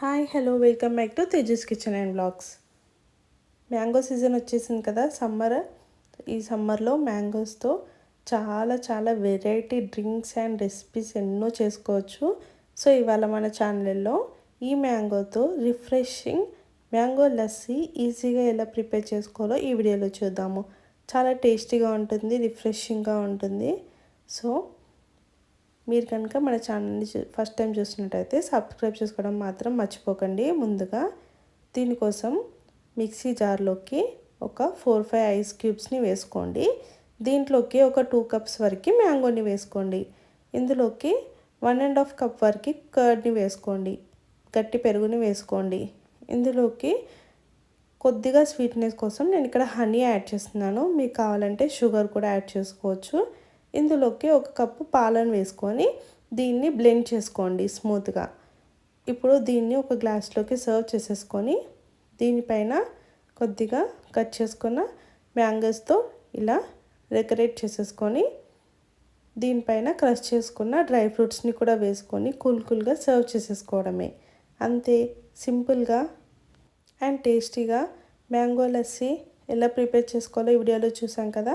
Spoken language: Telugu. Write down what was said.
Hi hello welcome back to Tejas kitchen and blogs. Mango season వచ్చేసింది కదా సమ్మర్. ఈ సమ్మర్లో మ్యాంగోస్తో చాలా చాలా వెరైటీ డ్రింక్స్ అండ్ రెసిపీస్ ఎన్నో చేసుకోవచ్చు. సో ఇవాళ మన ఛానల్లో ఈ మ్యాంగోతో రిఫ్రెషింగ్ మ్యాంగో లస్సీ ఈజీగా ఎలా ప్రిపేర్ చేసుకోవాలో ఈ వీడియోలో చూద్దాము. చాలా టేస్టీగా ఉంటుంది రిఫ్రెషింగ్గా ఉంటుంది. సో మీరు కనుక మన ఛానల్ని ఫస్ట్ టైం చూసినట్టయితే సబ్స్క్రైబ్ చేసుకోవడం మాత్రం మర్చిపోకండి. ముందుగా దీనికోసం మిక్సీ జార్లోకి ఒక ఫోర్ ఫైవ్ ఐస్ క్యూబ్స్ని వేసుకోండి. దీంట్లోకి ఒక టూ కప్స్ వరకు మ్యాంగోని వేసుకోండి. ఇందులోకి వన్ అండ్ హాఫ్ కప్ వరకు కర్డ్ని వేసుకోండి. గట్టి పెరుగుని వేసుకోండి. ఇందులోకి కొద్దిగా స్వీట్నెస్ కోసం నేను ఇక్కడ హనీ యాడ్ చేస్తున్నాను. మీకు కావాలంటే షుగర్ కూడా యాడ్ చేసుకోవచ్చు. ఇందులోకి ఒక కప్పు పాలను వేసుకొని దీన్ని బ్లెండ్ చేసుకోండి స్మూత్గా. ఇప్పుడు దీన్ని ఒక గ్లాస్లోకి సర్వ్ చేసేసుకొని దీనిపైన కొద్దిగా కట్ చేసుకున్న మ్యాంగోస్తో ఇలా డెకరేట్ చేసేసుకొని దీనిపైన క్రష్ చేసుకున్న డ్రై ఫ్రూట్స్ని కూడా వేసుకొని కూల్ కూల్గా సర్వ్ చేసేసుకోవడమే. అంతే సింపుల్గా అండ్ టేస్టీగా మ్యాంగో లస్సీ ఎలా ప్రిపేర్ చేసుకోవాలో ఈ వీడియోలో చూసాం కదా?